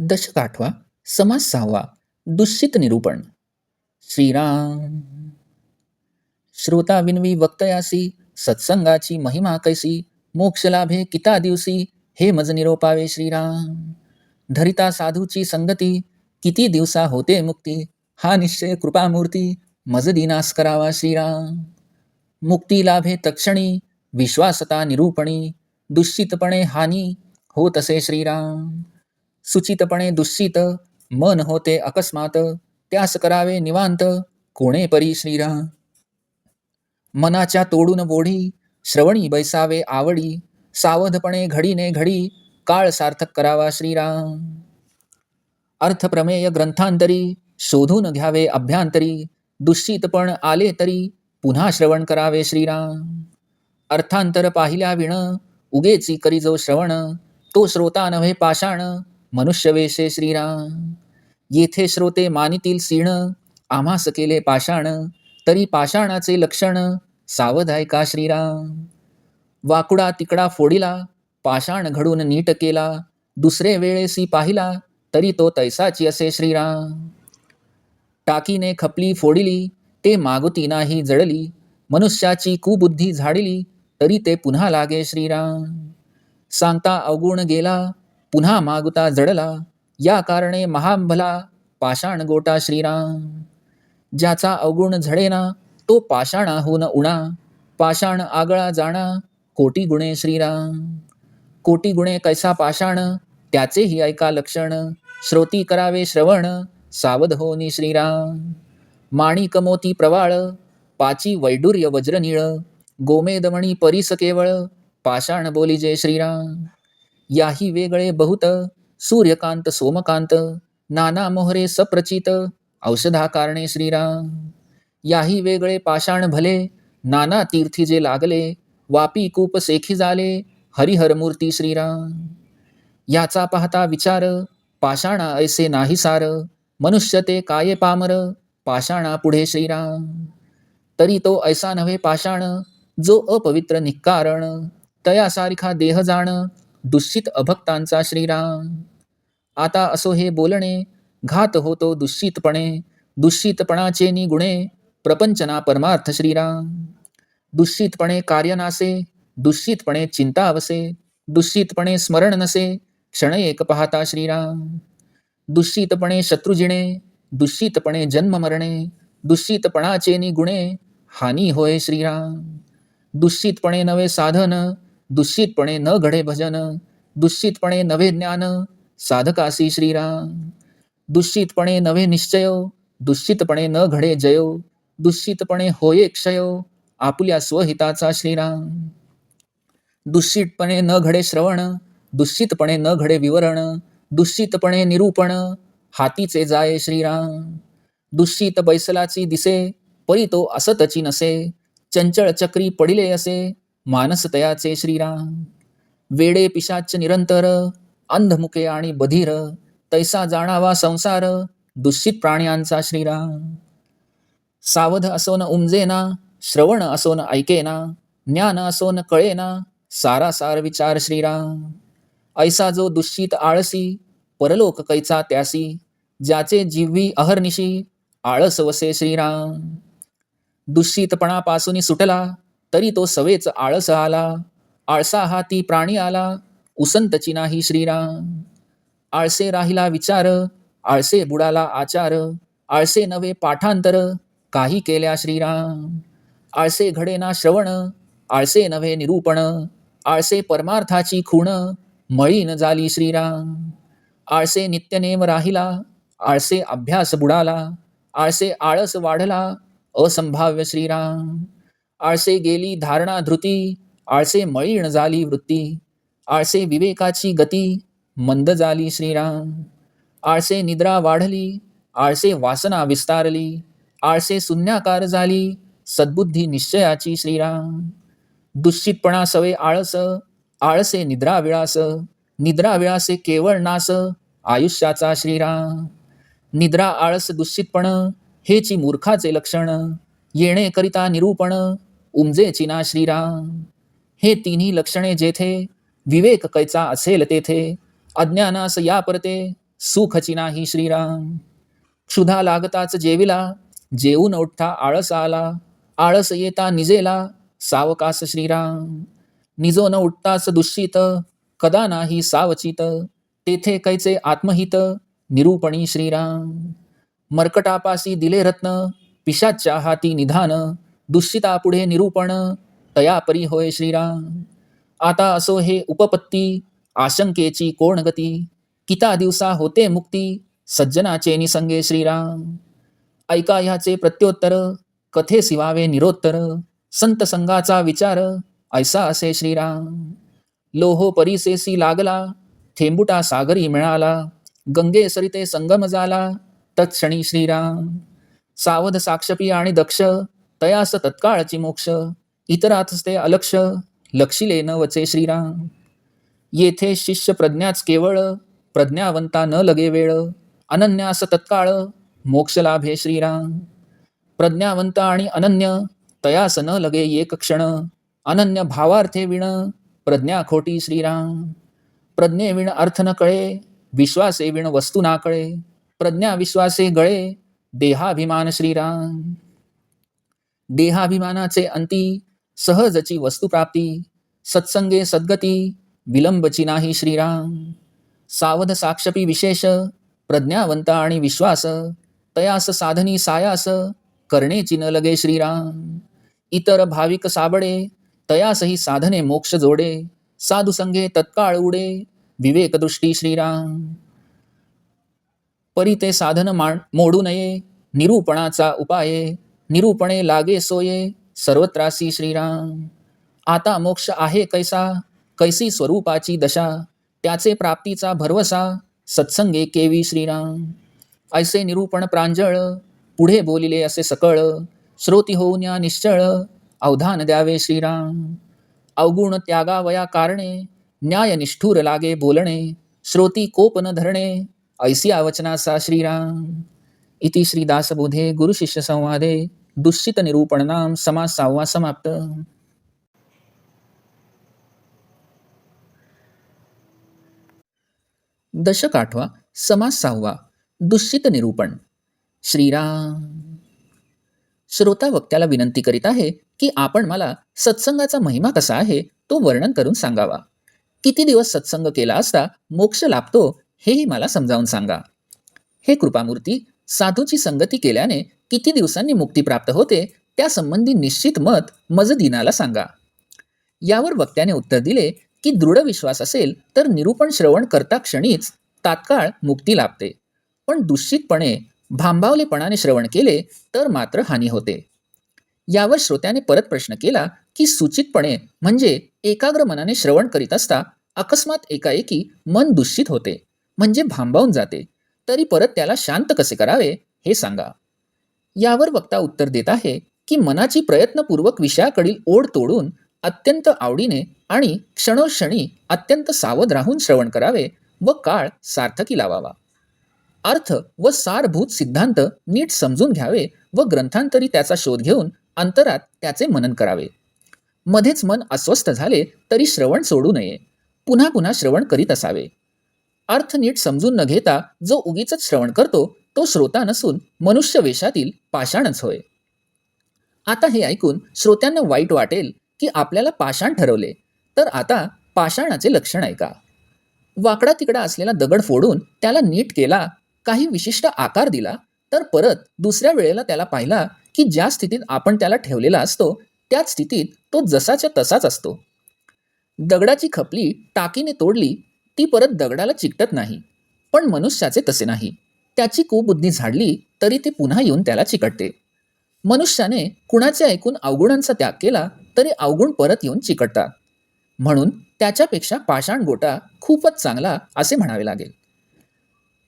दशक आठवा समास सहावा दुश्चित निरूपण. श्रीराम. श्रोता विनवी वक्तयासी सत्संगाची महिमा कैसी मोक्ष लाभे किता दिवसी हे मज निरोपावे श्रीराम. धरिता साधूची संगती किती दिवसा होते मुक्ती हा निश्चय कृपामूर्ती मज दिनास करावा श्रीराम. मुक्ती लाभे तक्षणी विश्वासता निरूपणी दुश्चितपणे हानी होत असे श्रीराम. सुचितपणे दुष्यित मन होते अकस्मात त्यास करावे निवांत कोणे परी श्रीराम मनाच्या तोडून बोढी श्रवणी बैसावे आवडी सावधपणे घडीने घडी काळ सार्थक करावा श्रीराम अर्थप्रमेय ग्रंथांतरी शोधून घ्यावे अभ्यांतरी दुश्चितपण आले तरी पुन्हा श्रवण करावे श्रीराम अर्थांतर पाहिल्या विण उगेची करी जो श्रवण तो श्रोता नव्हे पाषाण मनुष्य वेशे श्रीराम. येथे श्रोते मानितील सीण आम्हास केले पाषाण तरी पाषाणाचे लक्षण सावध आहे का श्रीराम? वाकुडा तिकडा फोडिला पाषाण घडून नीट केला दुसरे वेळेसी पाहिला तरी तो तैसाची असे श्रीराम. टाकीने खपली फोडिली ते मागुती नाही जळली मनुष्याची कुबुद्धी झाडिली तरी ते पुन्हा लागे श्रीराम. सांगता अवगुण गेला पुन्हा मागुता जडला. या कारणे महाभला पाषाण गोटा श्रीराम. ज्याचा अवगुण झडेना तो पाषाणाहून उणा. पाषाण आगळा जाणा कोटी गुणे श्रीराम. कोटी गुणे कैसा पाषाण त्याचेही ऐका लक्षण. श्रोती करावे श्रवण सावध होनी श्रीराम. माणिक मोती प्रवाळ पाची वैडूर्य वज्रनिळ. गोमेदमणी परिस केवळ पाषाण बोलिजे श्रीराम. याही वेगळे बहुत. सूर्यकांत सोमकांत नाना मोहरे सप्रचित औषधा कारणे श्रीराम. याही वेगळे पाषाण भले नाना तीर्थी जे लागले वापी कूप सेखी झाले हरिहर मूर्ती श्रीराम. याचा पाहता विचार पाषाणा ऐसे नाही सार मनुष्य ते काय पामर पाषाणा पुढे श्रीराम. तरी तो ऐसा नव्हे पाषाण जो अपवित्र निक्कारण तयासारखा देह जाण दुष्यित अभक्तांचा श्रीराम. आता असो हे बोलणे घात होतो दुष्यितपणे दुष्यितपणाचे निगुणे प्रपंचना परमार्थ श्रीराम. दुष्यितपणे कार्य नासे दुष्यितपणे चिंता अवसे दुष्यितपणे स्मरण नसे क्षण एक पाहता श्रीराम. दुष्यितपणे शत्रुजिणे दुष्यितपणे जन्म मरणे दुष्यितपणाचे निगुणे हानी होय श्रीराम. दूषितपणे नवे साधन दूषितपणे न घडे भजन दूषितपणे नवे ज्ञान साधकासी श्रीराम. दूषितपणे नवे निश्चय दुश्चितपणे न घडे जयो दूषितपणे होये क्षय आपुल्या स्वहिताचा श्रीराम. दूषितपणे न घडे श्रवण दूषितपणे न घडे विवरण दूषितपणे निरूपण हातीचे जाये श्रीराम. दूषित बैसलाची दिसे परी तो असतची नसे चंचळ चक्री पडिले असे मानसतयाचे श्रीराम वेडे पिशाच निरंतर अंधमुखे आणि बधीर तैसा जाणावा संसार दूषित प्राण्यांचा श्रीराम. सावध असोन उमजेना श्रवण असोन ऐकेना ज्ञान असोन कळेना सारा सार विचार श्रीराम. ऐसा जो दुष्यित आळसी परलोक कैचा त्यासी ज्याचे जीवी अहर्निशी आळस वसे श्रीराम. दूषितपणापासून सुटला तरी तो सवेच आळस आला. आळसा हा ती प्राणी आला. उसंतची नाही श्रीराम. आळसे राहिला विचार. आळसे बुडाला आचार. आळसे नवे पाठांतर. काही केल्या श्रीराम. आळसे घडेना श्रवण. आळसे नव्हे निरूपण. आळसे परमार्थाची खूण. मळीन झाली श्रीराम. आळसे नित्यनेम राहिला. आळसे अभ्यास बुडाला. आळसे आळस वाढला. असंभाव्य श्रीराम. आळसे गेली धारणा धृती आळसे मळीण झाली वृत्ती आळसे विवेकाची गती मंद झाली श्रीराम. आळसे निद्रा वाढली आळसे वासना विस्तारली आळसे शून्याकार झाली सद्बुद्धी निश्चयाची श्रीराम. दुश्चितपणा सवे आळस आळसे निद्रा विळास निद्रा विळासे केवळ नास आयुष्याचा श्रीराम. निद्रा आळस दुश्चितपण हेची मूर्खाचे लक्षण येणे करिता निरूपण उमजेची ना श्रीराम. हे तिन्ही लक्षणे जेथे विवेक कैचा असेल तेथे अज्ञानास या परते सुखची नाही श्रीराम. क्षुधा लागताच जेविला जेवून उठता आळस आला आळस येता निजेला सावकास श्रीराम. निजो न उठताच दुश्चित कदा नाही सावचित तेथे कैचे आत्महित निरूपणी श्रीराम. मर्कटापासी दिले रत्न पिशाच्या हाती निधान दुष्शिता पुढे निरूपण तयापरी होय श्रीराम. आता असो हे उपपत्ती आशंकेची कोण गती? किता दिवसा होते मुक्ती? सज्जनाचे निसंगे श्रीराम. ऐका ह्याचे प्रत्योत्तर कथे सिवावे निरोत्तर? संत संघाचा विचार ऐसा असे श्रीराम. लोहो परिसेसी लागला थेंबुटा सागरी मिळाला गंगे सरिते संगम झाला तत्क्षणी श्रीराम. सावध साक्षपी आणि दक्ष तयास तत्काळची मोक्ष इतरातच ते अलक्ष लक्षिले न वचे श्रीराम. येथे शिष्य प्रज्ञाच केवळ प्रज्ञावंता न लगे वेळ अनन्यास तत्काळ मोक्ष लाभे श्रीराम. प्रज्ञावंत आणि अनन्य तयास न लगे एक क्षण अनन्य भावार्थे विण प्रज्ञा खोटी श्रीराम. प्रज्ञे विण अर्थ न कळे विश्वासे विण वस्तू ना कळे प्रज्ञा विश्वासे गळे देहाभिमान श्रीराम. देहाभिमानाचे अंती सहजची वस्तुप्राप्ती सत्संगे सद्गती विलंबची नाही श्रीराम. सावध साक्षपी विशेष प्रज्ञावंत आणि विश्वास तयास साधनी सायास करणेची न लगे श्रीराम. इतर भाविक साबडे तयासही साधने मोक्ष जोडे साधू संघे तत्काळ उडे विवेकदृष्टी श्रीराम. परी ते साधन मा मोडू नये निरूपणाचा उपाये निरूपणे लागे सोये सर्वत्रासी श्रीराम. आता मोक्ष आहे कैसा कैसी स्वरूपाची दशा त्याचे प्राप्तीचा भरवसा सत्संगे केवी श्रीराम. ऐसे निरूपण प्रांजळ पुढे बोलिले असे सकळ श्रोती होऊन या निश्चळ अवधान द्यावे श्रीराम. अवगुण त्यागावया कारणे न्याय निष्ठूर लागे बोलणे श्रोती कोप न धरणे ऐसी वचनासा श्रीराम. इति श्रीदासबोधे गुरुशिष्यसंवादे संवादे समासावा समास समाप्त दशक आठवा समास सहावा दुश्चित निरूपण श्रीराम। श्रोता वक्त्याला विनंती करीत आहे की आपण मला सत्संगाचा महिमा कसा आहे तो वर्णन करून सांगावा. किती दिवस सत्संग केला असता मोक्ष लाभतो हेही मला समजावून सांगा. हे कृपामूर्ती साधूची संगती केल्याने किती दिवसांनी मुक्ती प्राप्त होते त्यासंबंधी निश्चित मत मजदिनाला सांगा. यावर वक्त्याने उत्तर दिले की दृढ विश्वास असेल तर निरूपण श्रवण करता क्षणीच तात्काळ मुक्ती लाभते. पण दुश्चितपणे भांबावलेपणाने श्रवण केले तर मात्र हानी होते. यावर श्रोत्याने परत प्रश्न केला की सूचितपणे म्हणजे एकाग्र मनाने श्रवण करीत असता अकस्मात एकाएकी मन दुश्चित होते म्हणजे भांबावून जाते. तरी परत त्याला शांत कसे करावे हे सांगा. यावर वक्ता उत्तर देत आहे की मनाची प्रयत्नपूर्वक विषयाकडील ओढ तोडून अत्यंत आवडीने आणि क्षणोक्षणी अत्यंत सावध राहून श्रवण करावे व काळ सार्थकी लावावा. अर्थ व सारभूत सिद्धांत नीट समजून घ्यावे व ग्रंथांतरी त्याचा शोध घेऊन अंतरात त्याचे मनन करावे. मध्येच मन अस्वस्थ झाले तरी श्रवण सोडू नये. पुन्हा पुन्हा श्रवण करीत असावे. अर्थ नीट समजून न घेता जो उगीच श्रवण करतो तो श्रोता नसून मनुष्य वेशातील पाषाणच होय. आता हे ऐकून श्रोत्यांना वाईट वाटेल की आपल्याला पाषाण ठरवले तर आता पाषाणाचे लक्षण ऐका. वाकडा तिकडा असलेला दगड फोडून त्याला नीट केला काही विशिष्ट आकार दिला तर परत दुसऱ्या वेळेला त्याला पाहिला की ज्या स्थितीत आपण त्याला ठेवलेला असतो त्याच स्थितीत तो जसाच्या तसाच असतो. दगडाची खपली टाकीने तोडली ती परत दगडाला चिकटत नाही. पण मनुष्याचे तसे नाही. त्याची कुबुद्धी झाडली तरी ते पुन्हा येऊन त्याला चिकटते. मनुष्याने कुणाचे ऐकून अवगुणांचा त्याग केला तरी अवगुण परत येऊन चिकटतात. म्हणून त्याच्यापेक्षा पाषाण गोटा खूपच चांगला असे म्हणावे लागेल.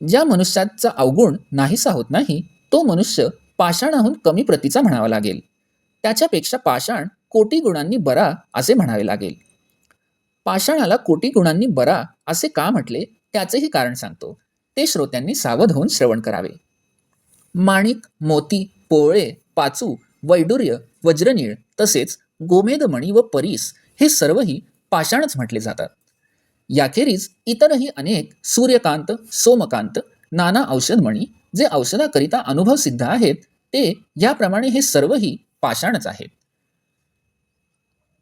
ज्या मनुष्याचा अवगुण नाहीसा होत नाही तो मनुष्य पाषाणाहून कमी प्रतीचा म्हणावा लागेल. त्याच्यापेक्षा पाषाण कोटी गुणांनी बरा असे म्हणावे लागेल. पाषाणाला कोटी गुणांनी बरा असे का म्हटले त्याचेही कारण सांगतो. ते श्रोत्यांनी सावध होऊन श्रवण करावे. माणिक मोती पोळे पाचू वैडूर्य वज्रनीळ तसेच गोमेदमणी व परीस हे सर्वही पाषाणच म्हटले जातात. याखेरीज इतरही अनेक सूर्यकांत सोमकांत नाना औषधमणी जे औषधाकरिता अनुभव सिद्ध आहेत ते याप्रमाणे हे सर्वही पाषाणच आहेत.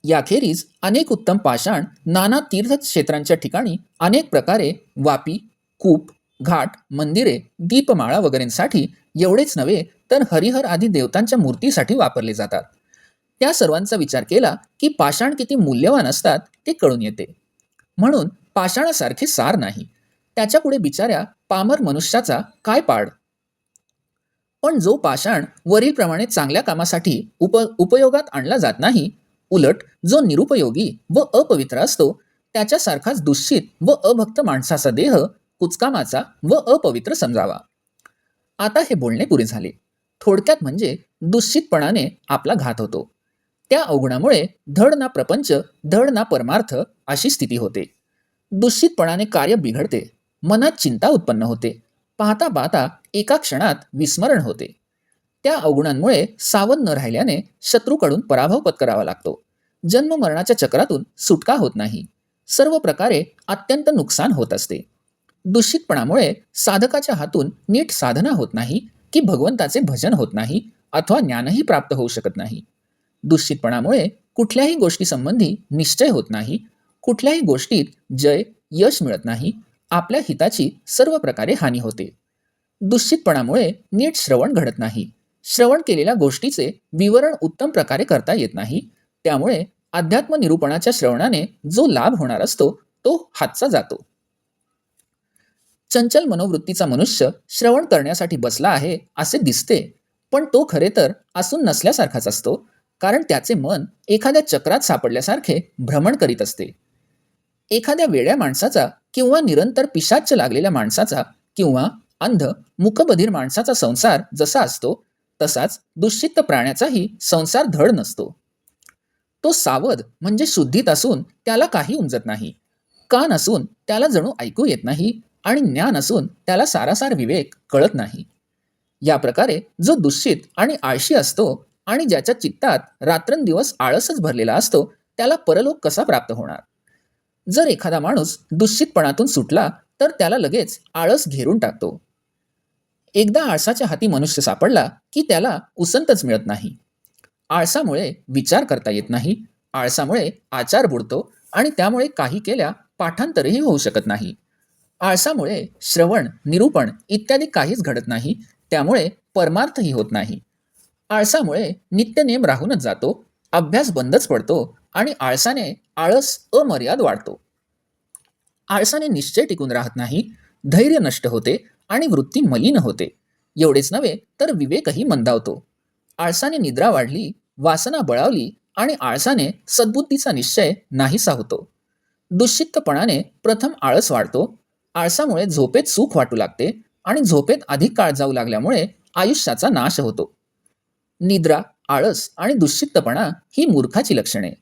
याखेरीज अनेक उत्तम पाषाण नाना तीर्थक्षेत्रांच्या ठिकाणी अनेक प्रकारे वापी कूप घाट मंदिरे दीपमाळा वगैरेंसाठी एवढेच नव्हे तर हरिहर आदी देवतांच्या मूर्तीसाठी वापरले जातात. त्या सर्वांचा विचार केला की पाषाण किती मूल्यवान असतात ते कळून येते. म्हणून पाषाणासारखे सार नाही. त्याच्यापुढे बिचाऱ्या पामर मनुष्याचा काय पाड? पण जो पाषाण वरीलप्रमाणे चांगल्या कामासाठी उप उपयोगात आणला जात नाही उलट जो निरुपयोगी व अपवित्र असतो त्याच्यासारखाच दुष्टित व अभक्त माणसाचा देह कुचकामाचा व अपवित्र समजावा. आता हे बोलणे पुरे झाले. थोडक्यात म्हणजे दुश्चितपणाने आपला घात होतो. त्या अवगुणामुळे धड ना प्रपंच धड ना परमार्थ अशी स्थिती होते. दुश्चितपणाने कार्य बिघडते. मनात चिंता उत्पन्न होते. पाहता पाहता एका क्षणात विस्मरण होते. त्या अवगुणांमुळे सावध न राहिल्याने शत्रूकडून पराभव पत्करावा लागतो. जन्म मरणाच्या चक्रातून सुटका होत नाही. सर्व प्रकारे अत्यंत नुकसान होत असते. दूषितपणामुळे साधकाच्या हातून नीट साधना होत नाही की भगवंताचे भजन होत नाही अथवा ज्ञानही प्राप्त होऊ शकत नाही. दूषितपणामुळे कुठल्याही गोष्टीसंबंधी निश्चय होत नाही कुठल्याही गोष्टीत जय यश मिळत नाही आपल्या हिताची सर्व प्रकारे हानी होते. दूषितपणामुळे नीट श्रवण घडत नाही. श्रवण केलेल्या गोष्टीचे विवरण उत्तम प्रकारे करता येत नाही. त्यामुळे अध्यात्म निरूपणाच्या श्रवणाने जो लाभ होणार असतो तो हातचा जातो. चंचल मनोवृत्तीचा मनुष्य श्रवण करण्यासाठी बसला आहे असे दिसते पण तो खरे तर असून नसल्यासारखाच असतो कारण त्याचे मन एखाद्या चक्रात सापडल्यासारखे भ्रमण करीत असते. एखाद्या वेड्या माणसाचा किंवा निरंतर पिशाच लागलेल्या माणसाचा किंवा अंध मुकबधीर माणसाचा संसार जसा असतो तसाच दुश्चित्त प्राण्याचाही संसार धड नसतो. तो सावध म्हणजे शुद्धीत असून त्याला काही उमजत नाही. कान असून त्याला जणू ऐकू येत नाही आणि ज्ञान असून त्याला सारासार विवेक कळत नाही. या प्रकारे जो दुश्चित आणि आळशी असतो आणि ज्याच्या चित्तात रात्रंदिवस आळसच भरलेला असतो त्याला परलोक कसा प्राप्त होणार? जर एखादा माणूस दुश्चितपणातून सुटला तर त्याला लगेच आळस घेरून टाकतो. एकदा आळसाच्या हाती मनुष्य सापडला की त्याला उसंतच मिळत नाही. आळसामुळे विचार करता येत नाही आळसामुळे आचार बुडतो आणि त्यामुळे काही केल्या पाठांतरही होऊ शकत नाही. आळसामुळे श्रवण निरूपण इत्यादी काहीच घडत नाही त्यामुळे परमार्थही होत नाही. आळसामुळे नित्यनेम राहूनच जातो अभ्यास बंदच पडतो आणि आळसाने आळस अमर्याद वाढतो. आळसाने निश्चय टिकून राहत नाही धैर्य नष्ट होते आणि वृत्ती मलिन होते. एवढेच नव्हे तर विवेकही मंदावतो. आळसाने निद्रा वाढली वासना बळावली आणि आळसाने सद्बुद्धीचा निश्चय नाहीसा होतो. दुश्चित्तपणाने प्रथम आळस वाढतो आळसामुळे झोपेत सुख वाटू लागते आणि झोपेत अधिक काळ जाऊ लागल्यामुळे आयुष्याचा नाश होतो. निद्रा आळस आणि दुश्चित्तपणा ही मूर्खाची लक्षणे.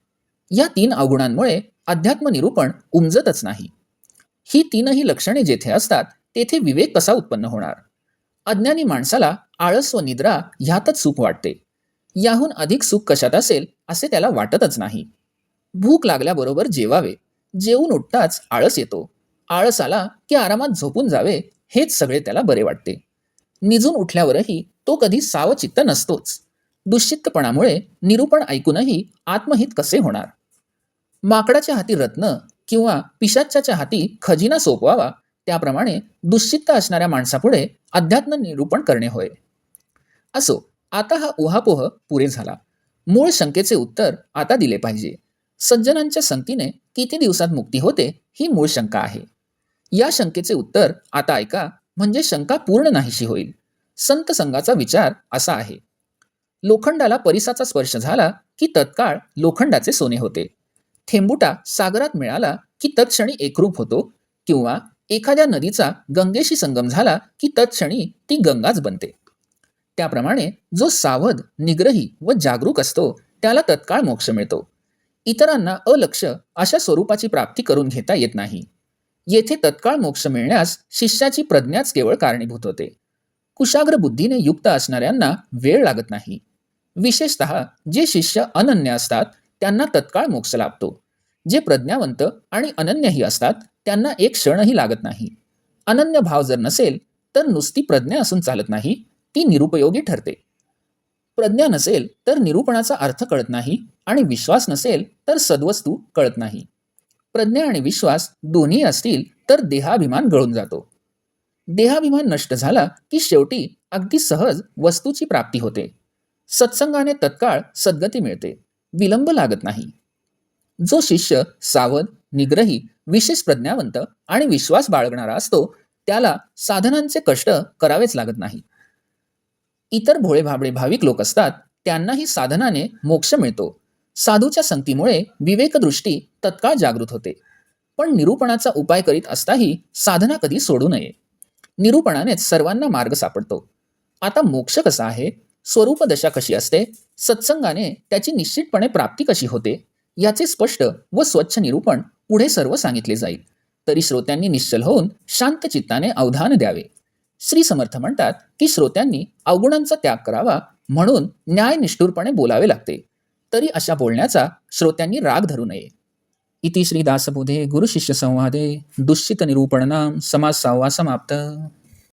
या तीन अवगुणांमुळे अध्यात्म निरूपण उमजतच नाही. ही तीनही लक्षणे जेथे असतात तेथे विवेक कसा उत्पन्न होणार? अज्ञानी माणसाला आळस व निद्रा ह्यातच सुख वाटते. याहून अधिक सुख कशात असेल असे त्याला वाटतच नाही. भूक लागल्याबरोबर जेवावे. जेवून उठताच आळस येतो. आळस आला की आरामात झोपून जावे हेच सगळे त्याला बरे वाटते. निजून उठल्यावरही तो कधी सावचित्त नसतोच. दुश्चित्तपणामुळे निरूपण ऐकूनही आत्महित कसे होणार? माकडाच्या हाती रत्न किंवा पिशाच्याच्या हाती खजिना सोपवावा त्याप्रमाणे दुश्चित्त असणाऱ्या माणसापुढे अध्यात्म निरूपण करणे होय. असो आता हा उहापोह पुरे झाला. मूळ शंकेचे उत्तर आता दिले पाहिजे. सज्जनांच्या संगतीने किती दिवसात मुक्ती होते ही मूळ शंका आहे. या शंकेचे उत्तर आता ऐका म्हणजे शंका पूर्ण नाहीशी होईल. संत संघाचा विचार असा आहे. लोखंडाला परिसाचा स्पर्श झाला की तत्काळ लोखंडाचे सोने होते. थेंबुटा सागरात मिळाला की तत्क्षणी एकरूप होतो किंवा एखाद्या नदीचा गंगेशी संगम झाला की तत्क्षणी ती गंगाच बनते. त्याप्रमाणे जो सावध निग्रही व जागरूक असतो त्याला तत्काळ मोक्ष मिळतो. इतरांना अलक्ष अशा स्वरूपाची प्राप्ती करून घेता येत नाही. येथे तत्काळ मोक्ष मिळण्यास शिष्याची प्रज्ञाच केवळ कारणीभूत होते. कुशाग्र बुद्धीने युक्त असणाऱ्यांना वेळ लागत नाही. विशेषत जे शिष्य अनन्य असतात त्यांना तत्काळ मोक्ष लाभतो. जे प्रज्ञावंत आणि अनन्यही असतात त्यांना एक क्षणही लागत नाही. अनन्य भाव जर नसेल तर नुसती प्रज्ञा असून चालत नाही ती निरुपयोगी ठरते. प्रज्ञा नसेल तर निरूपणाचा अर्थ कळत नाही आणि विश्वास नसेल तर सद्वस्तू कळत नाही. प्रज्ञा आणि विश्वास दोन्ही असतील तर देहाभिमान गळून जातो. देहाभिमान नष्ट झाला की शेवटी अगदी सहज वस्तूची प्राप्ती होते. सत्संगाने तत्काळ सद्गती मिळते. विलंब लागत नाही. जो शिष्य सावध निग्रही विशेष प्रज्ञावंत आणि विश्वास बाळगणारा असतो त्याला साधनांचे कष्ट करावेच लागत नाही. इतर भोळे भाबळे भाविक लोक असतात त्यांनाही साधनाने मोक्ष मिळतो. साधूच्या संगतीमुळे विवेकदृष्टी तत्काळ जागृत होते. पण निरूपणाचा उपाय करीत असताही साधना कधी सोडू नये. निरूपणानेच सर्वांना मार्ग सापडतो. आता मोक्ष कसा आहे? स्वरूप दशा कशी असते? सत्संगाने त्याची निश्चितपणे प्राप्ती कशी होते? याचे स्पष्ट व स्वच्छ निरूपण पुढे सर्व सांगितले जाईल. तरी श्रोत्यांनी निश्चल होऊन शांत चित्ताने अवधान द्यावे. श्री समर्थ म्हणतात की श्रोत्यांनी अवगुणांचा त्याग करावा म्हणून न्याय निष्ठुरपणे बोलावे लागते. तरी अशा बोलण्याचा श्रोत्यांनी राग धरू नये. इति श्री दासबोधे गुरुशिष्य संवादे दुष्चित निरूपणनाम समाज सहावा समाप्त.